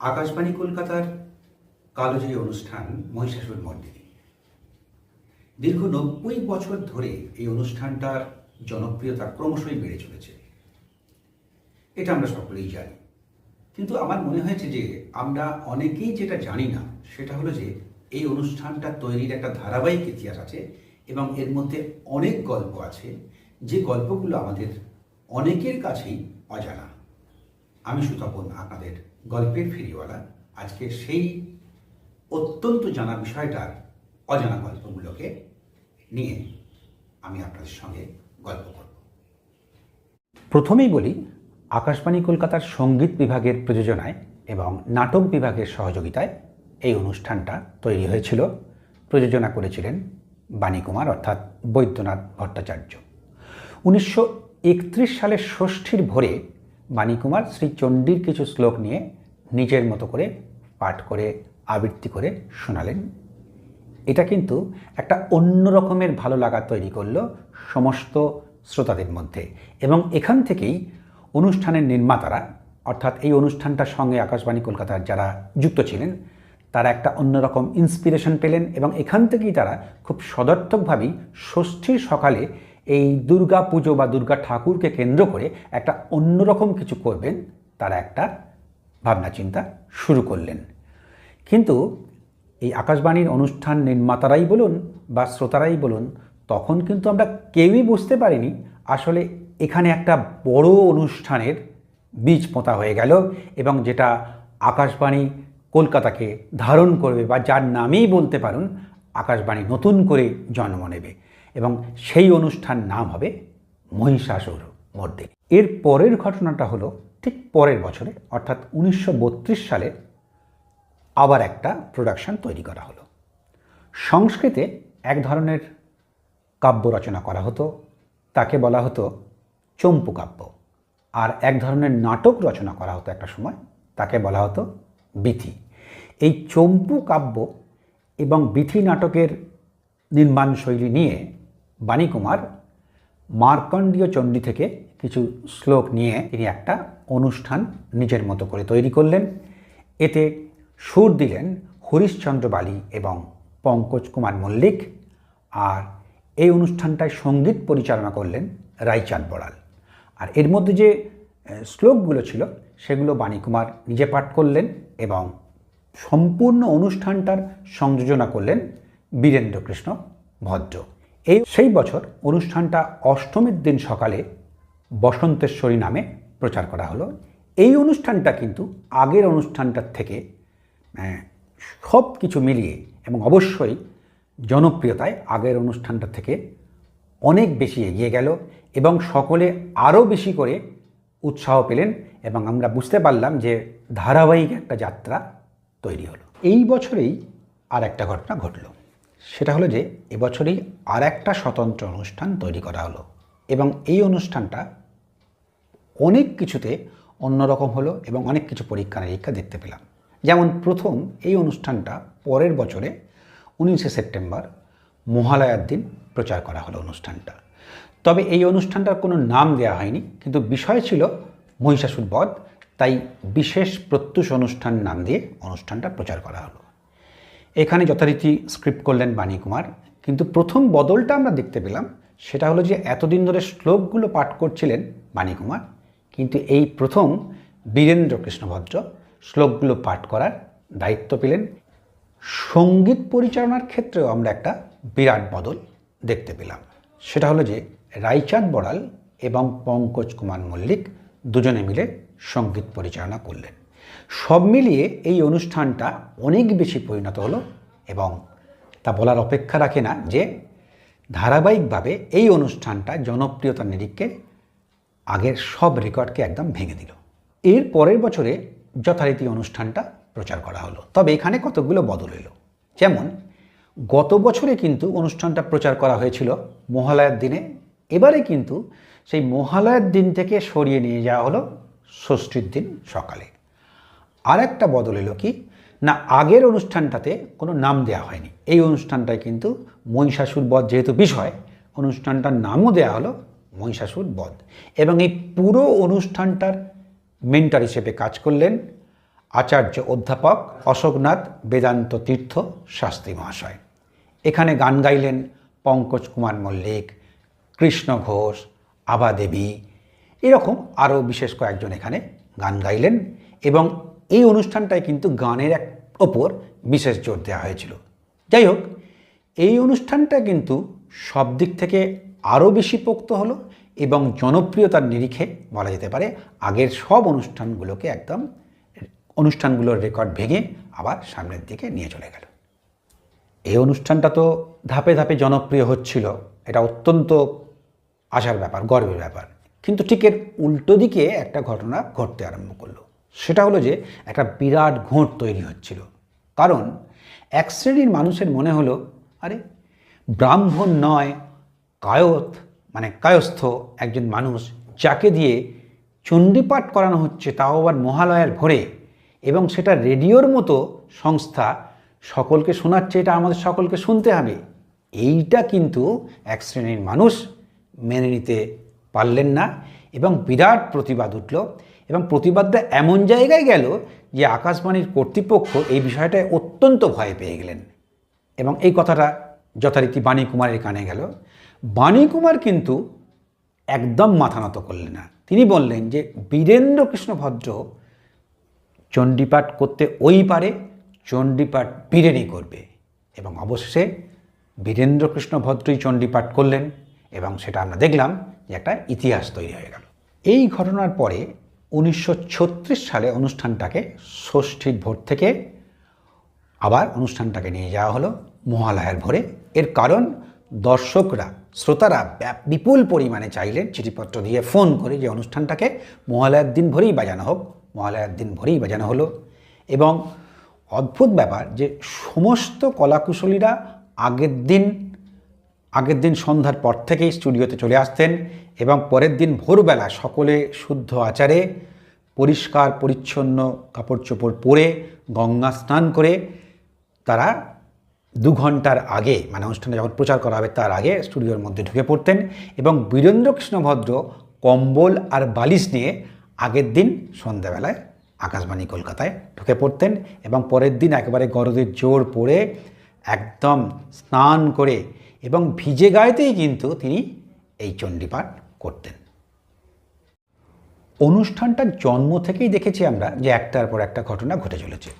আকাশবাণী কলকাতার কালোজয়ী অনুষ্ঠান মহিষাসুর মর্দিনী দীর্ঘ নব্বই বছর ধরে এই অনুষ্ঠানটার জনপ্রিয়তা ক্রমশই বেড়ে চলেছে। এটা আমরা সকলেই জানি। কিন্তু আমার মনে হয়েছে যে আমরা অনেকেই যেটা জানি না, সেটা হলো যে এই অনুষ্ঠানটা তৈরির একটা ধারাবাহিক ইতিহাস আছে এবং এর মধ্যে অনেক গল্প আছে। যে গল্পগুলো আমাদের অনেকের কাছেই অজানা। আমি সুতপন আপনাদের গল্পের ফেরিওয়ালা, আজকে সেই অত্যন্ত জানা বিষয়টার অজানা গল্পগুলোকে নিয়ে আমি আপনাদের সঙ্গে গল্প করব। প্রথমেই বলি, আকাশবাণী কলকাতার সংগীত বিভাগের প্রযোজনায় এবং নাটক বিভাগের সহযোগিতায় এই অনুষ্ঠানটা তৈরি হয়েছিল। প্রযোজনা করেছিলেন বাণীকুমার, অর্থাৎ বৈদ্যনাথ ভট্টাচার্য। উনিশশো একত্রিশ সালের ষষ্ঠীর ভোরে বাণীকুমার শ্রী চণ্ডীর কিছু শ্লোক নিয়ে নিজের মতো করে পাঠ করে, আবৃত্তি করে শোনালেন। এটা কিন্তু একটা অন্য রকমের ভালো লাগা তৈরি করল সমস্ত শ্রোতাদের মধ্যে এবং এখান থেকেই অনুষ্ঠানের নির্মাতারা, অর্থাৎ এই অনুষ্ঠানটার সঙ্গে আকাশবাণী কলকাতার যারা যুক্ত ছিলেন, তারা একটা অন্যরকম ইন্সপিরেশন পেলেন এবং এখান থেকেই তারা খুব সদর্থকভাবেই ষষ্ঠীর সকালে এই দুর্গা পুজো বা দুর্গা ঠাকুরকে কেন্দ্র করে একটা অন্যরকম কিছু করবেন, তারা একটা ভাবনা চিন্তা শুরু করলেন। কিন্তু এই আকাশবাণীর অনুষ্ঠান নির্মাতারাই বলুন বা শ্রোতারাই বলুন, তখন কিন্তু আমরা কেউই বুঝতে পারিনি আসলে এখানে একটা বড় অনুষ্ঠানের বীজ পোঁতা হয়ে গেল এবং যেটা আকাশবাণী কলকাতাকে ধারণ করবে বা যার নামেই বলতে পারুন, আকাশবাণী নতুন করে জন্ম নেবে। এবং সেই অনুষ্ঠান নাম হবে মহিষাসুর মর্দিনী। এর পরের ঘটনাটা হলো ঠিক পরের বছরে, অর্থাৎ উনিশশো বত্রিশ সালে আবার একটা প্রোডাকশন তৈরি করা হলো। সংস্কৃতে এক ধরনের কাব্য রচনা করা হতো, তাকে বলা হতো চম্পু কাব্য। আর এক ধরনের নাটক রচনা করা হতো একটা সময়, তাকে বলা হতো বিথি। এই চম্পু কাব্য এবং বিথি নাটকের নির্মাণ শৈলী নিয়ে বাণীকুমার মার্কণ্ডীয় চণ্ডী থেকে কিছু শ্লোক নিয়ে তিনি একটা অনুষ্ঠান নিজের মতো করে তৈরি করলেন। এতে সুর দিলেন হরিশ্চন্দ্র বালি এবং পঙ্কজ কুমার মল্লিক আর এই অনুষ্ঠানটায় সংগীত পরিচালনা করলেন রাইচাঁদ বড়াল। আর এর মধ্যে যে শ্লোকগুলো ছিল সেগুলো বাণীকুমার নিজে পাঠ করলেন এবং সম্পূর্ণ অনুষ্ঠানটার সংযোজনা করলেন বীরেন্দ্রকৃষ্ণ ভদ্র। এই সেই বছর অনুষ্ঠানটা অষ্টমীর দিন সকালে বসন্তেশ্বরী নামে প্রচার করা হলো। এই অনুষ্ঠানটা কিন্তু আগের অনুষ্ঠানটার থেকে সব কিছু মিলিয়ে এবং অবশ্যই জনপ্রিয়তায় আগের অনুষ্ঠানটা থেকে অনেক বেশি এগিয়ে গেল এবং সকলে আরও বেশি করে উৎসাহ পেলেন এবং আমরা বুঝতে পারলাম যে ধারাবাহিক একটা যাত্রা তৈরি হলো। এই বছরেই আর একটা ঘটনা ঘটল। সেটা হলো যে এবছরেই আর একটা স্বতন্ত্র অনুষ্ঠান তৈরি করা হলো এবং এই অনুষ্ঠানটা অনেক কিছুতে অন্যরকম হলো এবং অনেক কিছু পরীক্ষা নিরীক্ষা দেখতে পেলাম। যেমন প্রথম এই অনুষ্ঠানটা পরের বছরে উনিশে সেপ্টেম্বর মহালয়ার দিন প্রচার করা হলো অনুষ্ঠানটা। তবে এই অনুষ্ঠানটার কোনো নাম দেওয়া হয়নি, কিন্তু বিষয় ছিল মহিষাসুর বধ, তাই বিশেষ প্রত্যুষ অনুষ্ঠান নাম দিয়ে অনুষ্ঠানটা প্রচার করা হলো। এখানে যথারীতি স্ক্রিপ্ট করলেন বাণী কুমার কিন্তু প্রথম বদলটা আমরা দেখতে পেলাম, সেটা হলো যে এতদিন ধরে শ্লোকগুলো পাঠ করছিলেন বাণী কুমার কিন্তু এই প্রথম বীরেন্দ্র কৃষ্ণভদ্র শ্লোকগুলো পাঠ করার দায়িত্ব পেলেন। সংগীত পরিচালনার ক্ষেত্রেও আমরা একটা বিরাট বদল দেখতে পেলাম। সেটা হলো যে রাইচাঁদ বড়াল এবং পঙ্কজ কুমার মল্লিক দুজনে মিলে সংগীত পরিচালনা করলেন। সব মিলিয়ে এই অনুষ্ঠানটা অনেক বেশি পরিণত হলো এবং তা বলার অপেক্ষা রাখে না যে ধারাবাহিকভাবে এই অনুষ্ঠানটা জনপ্রিয়তার নিরিখে আগের সব রেকর্ডকে একদম ভেঙে দিল। এর পরের বছরে যথারীতি অনুষ্ঠানটা প্রচার করা হলো। তবে এখানে কতগুলো বদল এলো। যেমন, গত বছরে কিন্তু অনুষ্ঠানটা প্রচার করা হয়েছিল মহালয়ার দিনে। এবারে কিন্তু সেই মহালয়ার দিন থেকে সরিয়ে নিয়ে যাওয়া হলো ষষ্ঠীর দিন সকালে। আর একটা বদল এলো কি? না, আগের অনুষ্ঠানটাতে কোনো নাম দেওয়া হয়নি। এই অনুষ্ঠানটায় কিন্তু মহিষাসুর বধ যেহেতু বিষয়, অনুষ্ঠানটার নামও দেওয়া হলো মহিষাসুর বধ। এবং এই পুরো অনুষ্ঠানটার মেন্টার হিসেবে কাজ করলেন আচার্য অধ্যাপক অশোকনাথ বেদান্ত তীর্থ শাস্ত্রী মহাশয়। এখানে গান গাইলেন পঙ্কজ কুমার মল্লিক, কৃষ্ণ ঘোষ, আভা দেবী, এরকম আরও বিশেষ কয়েকজন এখানে গান গাইলেন এবং এই অনুষ্ঠানটায় কিন্তু গানের এক ওপর বিশেষ জোর দেওয়া হয়েছিল। যাই হোক, এই অনুষ্ঠানটা কিন্তু সব দিক থেকে আরও বেশি পোক্ত হলো এবং জনপ্রিয়তার নিরিখে বলা যেতে পারে আগের সব অনুষ্ঠানগুলোকে একদম অনুষ্ঠানগুলোর রেকর্ড ভেঙে আবার সামনের দিকে নিয়ে চলে গেল। এই অনুষ্ঠানটা তো ধাপে ধাপে জনপ্রিয় হচ্ছিল, এটা অত্যন্ত আশার ব্যাপার, গর্বের ব্যাপার। কিন্তু ঠিক এর উল্টো দিকে একটা ঘটনা ঘটতে আরম্ভ করল। সেটা হলো যে একটা বিরাট ঘোঁট তৈরি হচ্ছিল। কারণ এক শ্রেণির মানুষের মনে হলো, আরে, ব্রাহ্মণ নয়, কায়ত মানে কায়স্থ একজন মানুষ যাকে দিয়ে চণ্ডীপাঠ করানো হচ্ছে তাও আবার মহালয়ার ভোরে এবং সেটা রেডিওর মতো সংস্থা সকলকে শোনাচ্ছে, এটা আমাদের সকলকে শুনতে হবে। এইটা কিন্তু এক শ্রেণির মানুষ মেনে নিতে পারলেন না এবং বিরাট প্রতিবাদ উঠল। এবং প্রতিবাদটা এমন জায়গায় গেল যে আকাশবাণীর কর্তৃপক্ষ এই বিষয়টায় অত্যন্ত ভয় পেয়ে গেলেন। এবং এই কথাটা যথারীতি বাণী কুমারের কানে গেল। বাণী কুমার কিন্তু একদম মাথা নত করলেন না। তিনি বললেন যে বীরেন্দ্র কৃষ্ণ ভদ্র চণ্ডীপাঠ করতে ওই পারে চণ্ডীপাঠ বীরেনই করবে। এবং অবশেষে বীরেন্দ্র কৃষ্ণ ভদ্রই চণ্ডীপাঠ করলেন এবং সেটা আমরা দেখলাম যে একটা ইতিহাস তৈরি হয়ে গেল। এই ঘটনার পরে উনিশশো ছত্রিশ সালে অনুষ্ঠানটাকে ষষ্ঠীর ভোর থেকে আবার অনুষ্ঠানটাকে নিয়ে যাওয়া হলো মহালয়ার ভোরে। এর কারণ দর্শকরা, শ্রোতারা বিপুল পরিমাণে চাইলেন চিঠিপত্র দিয়ে ফোন করে যে অনুষ্ঠানটাকে মহালয়ার দিন ভোরেই বাজানো হোক। মহালয়ার দিন ভোরেই বাজানো হলো এবং অদ্ভুত ব্যাপার যে সমস্ত কলাকুশলীরা আগের দিন আগের দিন সন্ধ্যার পর থেকেই স্টুডিওতে চলে আসতেন এবং পরের দিন ভোরবেলা সকলে শুদ্ধ আচারে পরিষ্কার, পরিচ্ছন্ন কাপড় চোপড় পরে গঙ্গা স্নান করে তারা দু ঘণ্টার আগে মানে অনুষ্ঠানে যখন প্রচার করা হবে তার আগে স্টুডিওর মধ্যে ঢুকে পড়তেন এবং বীরেন্দ্র কৃষ্ণ ভদ্র কম্বল আর বালিশ নিয়ে আগের দিন সন্ধ্যাবেলায় আকাশবাণী কলকাতায় ঢুকে পড়তেন এবং পরের দিন একেবারে গরদের জোর পড়ে একদম স্নান করে এবং ভিজে গায়েতেই কিন্তু তিনি এই চণ্ডীপাঠ করতেন। অনুষ্ঠানটার জন্ম থেকেই দেখেছি আমরা যে একটার পর একটা ঘটনা ঘটে চলেছে।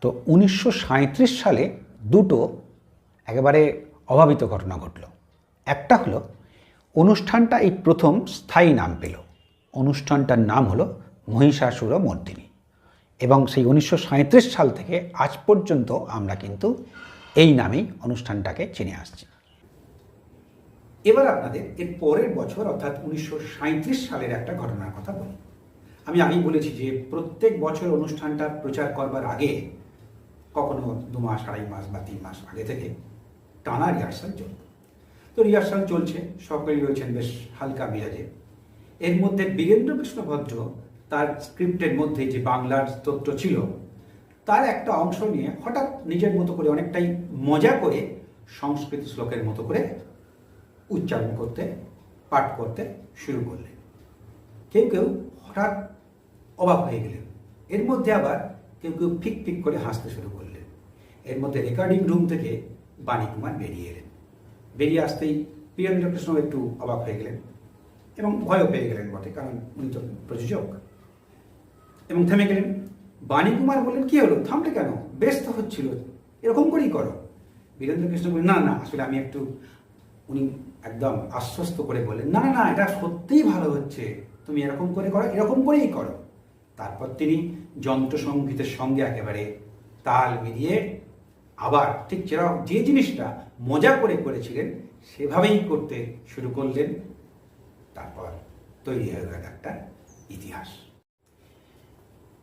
তো উনিশশো সাঁইত্রিশ সালে দুটো একেবারে অভাবিত ঘটনা ঘটল। একটা হলো, অনুষ্ঠানটা এই প্রথম স্থায়ী নাম পেল। অনুষ্ঠানটার নাম হলো মহিষাসুর মর্দিনী। এবং সেই উনিশশো সাঁইত্রিশ সাল থেকে আজ পর্যন্ত আমরা কিন্তু এই নামেই অনুষ্ঠানটাকে চিনে আসছি। এবার আপনাদের এর পরের বছর, অর্থাৎ উনিশশো সাঁইত্রিশ সালের একটা ঘটনার কথা বলি। আমি আগেই বলেছি যে প্রত্যেক বছর অনুষ্ঠানটা প্রচার করবার আগে, কখনো দু মাস, আড়াই মাস বা তিন মাস আগে থেকে টানা রিহার্সাল চলত তো রিহার্সাল চলছে, সকলেই রয়েছেন বেশ হালকা মেজাজে। এর মধ্যে বীরেন্দ্র ভদ্র, তার স্ক্রিপ্টের মধ্যে যে বাংলার স্তোত্র ছিল, তার একটা অংশ নিয়ে হঠাৎ নিজের মতো করে অনেকটাই মজা করে সংস্কৃত শ্লোকের মতো করে উচ্চারণ করতে, পাঠ করতে শুরু করলেন। কেউ কেউ হঠাৎ অবাক হয়ে গেলেন। এর মধ্যে আবার কেউ কেউ ফিক ফিক করে হাসতে শুরু করলেন। এর মধ্যে রেকর্ডিং রুম থেকে বাণী কুমার বেরিয়ে এলেন। বেরিয়ে আসতেই বীরেন্দ্র কৃষ্ণ একটু অবাক হয়ে গেলেন এবং ভয়ও পেয়ে গেলেন বটে, কারণ উনি তো প্রযোজক। এবং থেমে গেলেন। বাণী কুমার বললেন, কি হলো? থামলে কেন? ব্যস্ত হচ্ছিল। এরকম করেই করো। বীরেন্দ্র কৃষ্ণ বললেন, না না, আসলে আমি একটু, উনি একদম আশ্বস্ত করে বললেন না না না এটা সত্যিই ভালো হচ্ছে। তুমি এরকম করে করো, এরকম করেই করো। তারপর তিনি যন্ত্রসঙ্গীতের সঙ্গে একেবারে তাল মিলিয়ে আবার ঠিক যেরকম যে জিনিসটা মজা করে করেছিলেন, সেভাবেই করতে শুরু করলেন। তারপর তৈরি হয়ে গেল একটা ইতিহাস।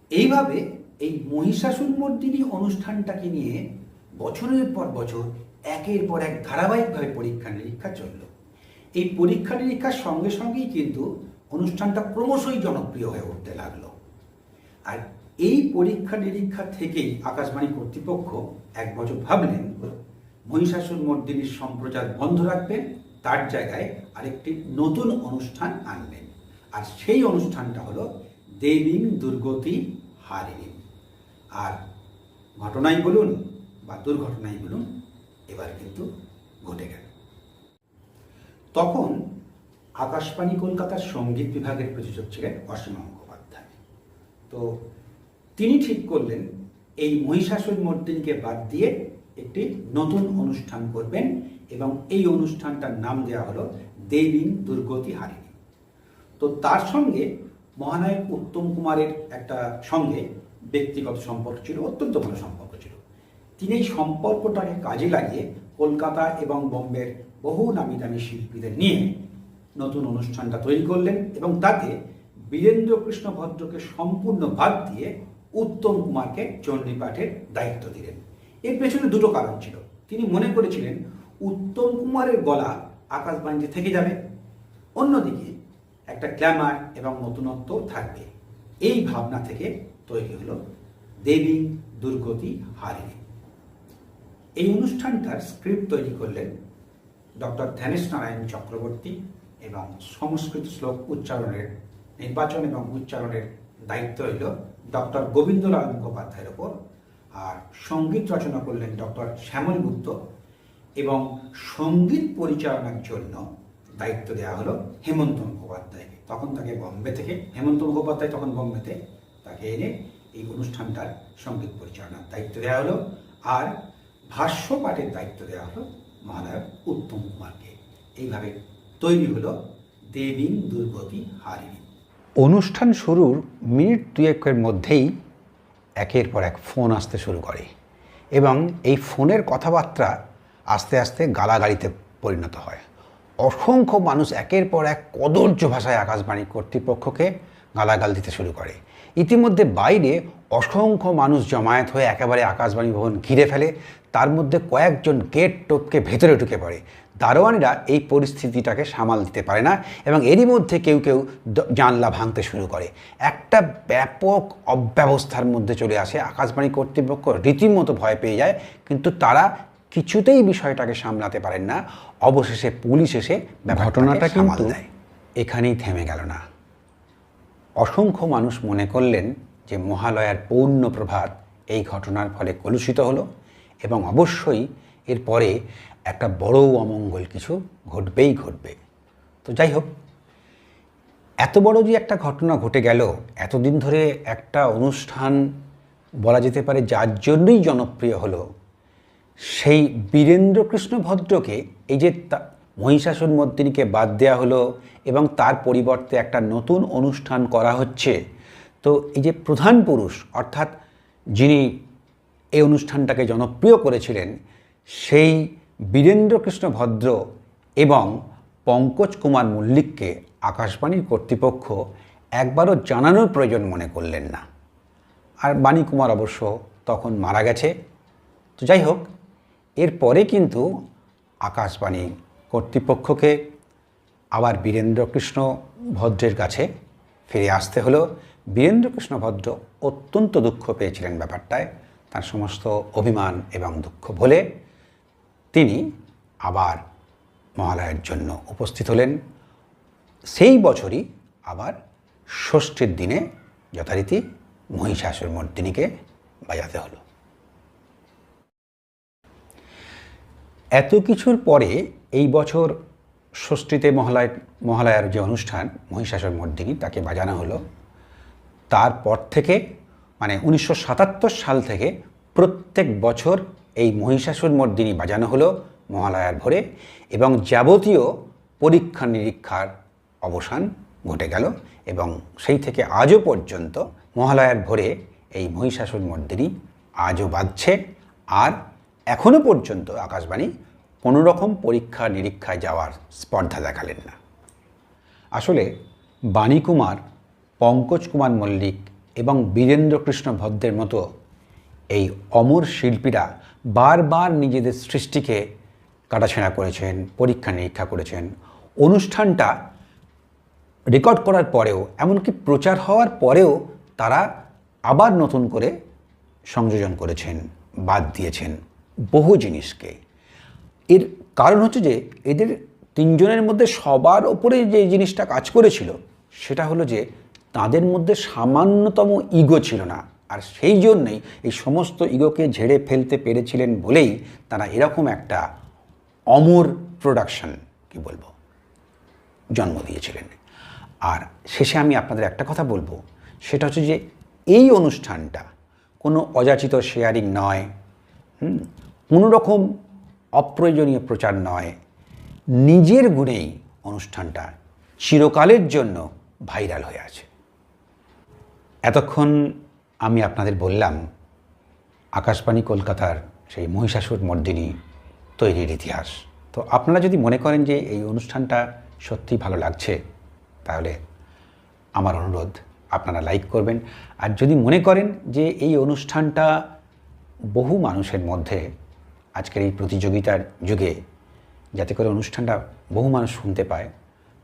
এইভাবে এই মহিষাসুর মর্দিনী অনুষ্ঠানটাকে নিয়ে বছরের পর বছর একের পর এক ধারাবাহিকভাবে পরীক্ষা নিরীক্ষা চলল। এই পরীক্ষা নিরীক্ষার সঙ্গে সঙ্গেই কিন্তু অনুষ্ঠানটা ক্রমশই জনপ্রিয় হয়ে উঠতে লাগল। আর এই পরীক্ষা নিরীক্ষা থেকেই আকাশবাণী কর্তৃপক্ষ এক বছর ভাবলেন, মহিষাসুর মর্দিনীর সম্প্রচার বন্ধ রাখবেন, তার জায়গায় আরেকটি নতুন অনুষ্ঠান আনবেন। আর সেই অনুষ্ঠানটা হলো দেবীন দুর্গতি হারিণী। আর ঘটনাই বলুন বা দুর্ঘটনাই বলুন এবার কিন্তু ঘটে গেল। তখন আকাশবাণী কলকাতার সংগীত বিভাগের প্রযোজক ছিলেন অসীমা মুখোপাধ্যায় তো তিনি ঠিক করলেন, এই মহিষাসুর মর্দিনীকে বাদ দিয়ে একটি নতুন অনুষ্ঠান করবেন এবং এই অনুষ্ঠানটার নাম দেওয়া হলো দেবী দুর্গতি হারিণী। তো তার সঙ্গে মহানায়ক উত্তম কুমারের একটা সঙ্গে ব্যক্তিগত সম্পর্ক ছিল, অত্যন্ত ভালো সম্পর্ক। তিনি এই সম্পর্কটাকে কাজে লাগিয়ে কলকাতা এবং বোম্বের বহু নামি দামি শিল্পীদের নিয়ে নতুন অনুষ্ঠানটা তৈরি করলেন এবং তাতে বীরেন্দ্র কৃষ্ণ ভদ্রকে সম্পূর্ণ বাদ দিয়ে উত্তম কুমারকে চণ্ডীপাঠের দায়িত্ব দিলেন। এর পেছনে দুটো কারণ ছিল। তিনি মনে করেছিলেন, উত্তম কুমারের গলা আকাশবাণীতে থেকে যাবে। অন্যদিকে একটা গ্ল্যামার এবং নতুনত্ব থাকবে। এই ভাবনা থেকে তৈরি হলো দেবী দুর্গতি হারিণী। এই অনুষ্ঠানটার স্ক্রিপ্ট তৈরি করলেন ডক্টর ধ্যানেশ নারায়ণ চক্রবর্তী এবং সংস্কৃত শ্লোক উচ্চারণের নির্বাচন এবং উচ্চারণের দায়িত্ব রইল ডক্টর গোবিন্দলাল মুখোপাধ্যায়ের ওপর। আর সংগীত রচনা করলেন ডক্টর শ্যামল গুপ্ত এবং সংগীত পরিচালনার জন্য দায়িত্ব দেওয়া হলো হেমন্ত মুখোপাধ্যায়কে। তখন তাকে বম্বে থেকে, হেমন্ত মুখোপাধ্যায় তখন বম্বেতে তাকে এনে এই অনুষ্ঠানটার সংগীত পরিচালনার দায়িত্ব দেওয়া হলো। আর ভাষ্য পাঠের দায়িত্ব দেওয়া হলো মহানায়ক উত্তম কুমারকে। এইভাবে তৈরি হলো দেবী দুর্গতি হারিণী। অনুষ্ঠান শুরুর মিনিট দুয়েকের মধ্যেই একের পর এক ফোন আসতে শুরু করে এবং এই ফোনের কথাবার্তা আস্তে আস্তে গালাগালিতে পরিণত হয়। অসংখ্য মানুষ একের পর এক কদর্য ভাষায় আকাশবাণী কর্তৃপক্ষকে গালাগাল দিতে শুরু করে। ইতিমধ্যে বাইরে অসংখ্য মানুষ জমায়েত হয়ে একেবারে আকাশবাণী ভবন ঘিরে ফেলে তার মধ্যে কয়েকজন গেট টপকে ভেতরে ঢুকে পড়ে। দারোয়ানিরা এই পরিস্থিতিটাকে সামাল দিতে পারে না এবং এরই মধ্যে কেউ কেউ জানলা ভাঙতে শুরু করে। একটা ব্যাপক অব্যবস্থার মধ্যে চলে আসে। আকাশবাণী কর্তৃপক্ষ রীতিমতো ভয় পেয়ে যায় কিন্তু তারা কিছুতেই বিষয়টাকে সামলাতে পারেন না। অবশেষে পুলিশ এসে ঘটনাটা কিন্তু এখানেই থেমে গেল না। অসংখ্য মানুষ মনে করলেন যে মহালয়ার পৌর্ণ প্রভাত এই ঘটনার ফলে কলুষিত হলো। এবং অবশ্যই এরপরে একটা বড় অমঙ্গল কিছু ঘটবেই ঘটবে। তো যাই হোক, এত বড় যে একটা ঘটনা ঘটে গেল, এতদিন ধরে একটা অনুষ্ঠান বলা যেতে পারে যার জন্যই জনপ্রিয় হলো, সেই বীরেন্দ্রকৃষ্ণ ভদ্রকে এই যে মহিষাসুর মর্দিনীকে বাদ দেওয়া হলো এবং তার পরিবর্তে একটা নতুন অনুষ্ঠান করা হচ্ছে, তো এই যে প্রধান পুরুষ অর্থাৎ যিনি এই অনুষ্ঠানটাকে জনপ্রিয় করেছিলেন সেই বীরেন্দ্রকৃষ্ণ ভদ্র এবং পঙ্কজ কুমার মল্লিককে আকাশবাণীর কর্তৃপক্ষ একবারও জানানোর প্রয়োজন মনে করলেন না। আর বাণী কুমার অবশ্য তখন মারা গেছে। তো যাই হোক এরপরে কিন্তু আকাশবাণী কর্তৃপক্ষকে আবার বীরেন্দ্রকৃষ্ণ ভদ্রের কাছে ফিরে আসতে হলো। বীরেন্দ্রকৃষ্ণ ভদ্র অত্যন্ত দুঃখ পেয়েছিলেন ব্যাপারটায়। তার সমস্ত অভিমান এবং দুঃখ ভুলে তিনি আবার মহালয়ের জন্য উপস্থিত হলেন। সেই বছরই আবার ষষ্ঠীর দিনে যথারীতি মহিষাসুর মর্দিনীকে বাজাতে হলো। এত কিছুর পরে এই বছর ষষ্ঠীতে মহালয়, মহালয়ার যে অনুষ্ঠান মহিষাসুর মর্দিনী তাকে বাজানো হলো। তারপর থেকে মানে উনিশশো সাতাত্তর সাল থেকে প্রত্যেক বছর এই মহিষাসুর মর্দিনী বাজানো হলো মহালয়ার ভোরে এবং যাবতীয় পরীক্ষা নিরীক্ষার অবসান ঘটে গেল এবং সেই থেকে আজও পর্যন্ত মহালয়ার ভোরে এই মহিষাসুর মর্দিনী আজও বাজছে। আর এখনও পর্যন্ত আকাশবাণী কোনো রকম পরীক্ষা নিরীক্ষায় যাওয়ার স্পর্ধা দেখালেন না। আসলে বাণীকুমার, পঙ্কজ কুমার মল্লিক এবং বীরেন্দ্রকৃষ্ণ ভদ্রের মতো এই অমর শিল্পীরা বারবার নিজেদের সৃষ্টিকে কাটাছেঁড়া করেছেন, পরীক্ষা নিরীক্ষা করেছেন। অনুষ্ঠানটা রেকর্ড করার পরেও, এমনকি প্রচার হওয়ার পরেও তারা আবার নতুন করে সংযোজন করেছেন, বাদ দিয়েছেন বহু জিনিসকে। এর কারণ হচ্ছে যে, এদের তিনজনের মধ্যে সবার ওপরে যে জিনিসটা কাজ করেছিল, সেটা হলো যে তাদের মধ্যে সামান্যতম ইগো ছিল না। আর সেই জন্যই এই সমস্ত ইগোকে ঝেড়ে ফেলতে পেরেছিলেন বলেই তারা এরকম একটা অমর প্রোডাকশন কি বলব, জন্ম দিয়েছিলেন। আর শেষে আমি আপনাদের একটা কথা বলব, সেটা হচ্ছে যে এই অনুষ্ঠানটা কোনো অযাচিত শেয়ারিং নয় কোনো রকম অপ্রয়োজনীয় প্রচার নয়। নিজের গুণেই অনুষ্ঠানটা চিরকালের জন্য ভাইরাল হয়ে আছে। এতক্ষণ আমি আপনাদের বললাম, আকাশবাণী কলকাতার সেই মহিষাসুর মর্দিনী তৈরির ইতিহাস। তো আপনারা যদি মনে করেন যে এই অনুষ্ঠানটা সত্যি ভালো লাগছে, তাহলে আমার অনুরোধ, আপনারা লাইক করবেন। আর যদি মনে করেন যে এই অনুষ্ঠানটা বহু মানুষের মধ্যে আজকের এই প্রতিযোগিতার যুগে যাতে করে অনুষ্ঠানটা বহু মানুষ শুনতে পায়,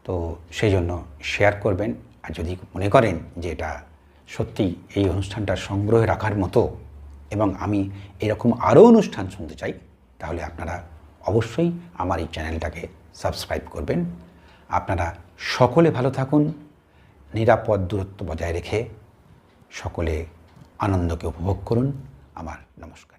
তো সেই জন্য শেয়ার করবেন। আর যদি মনে করেন যে এটা সত্যি এই অনুষ্ঠানটা সংগ্রহে রাখার মতো এবং আমি এরকম আরও অনুষ্ঠান শুনতে চাই, তাহলে আপনারা অবশ্যই আমার এই চ্যানেলটাকে সাবস্ক্রাইব করবেন। আপনারা সকলে ভালো থাকুন, নিরাপদ দূরত্ব বজায় রেখে সকলে আনন্দকে উপভোগ করুন। আমার নমস্কার।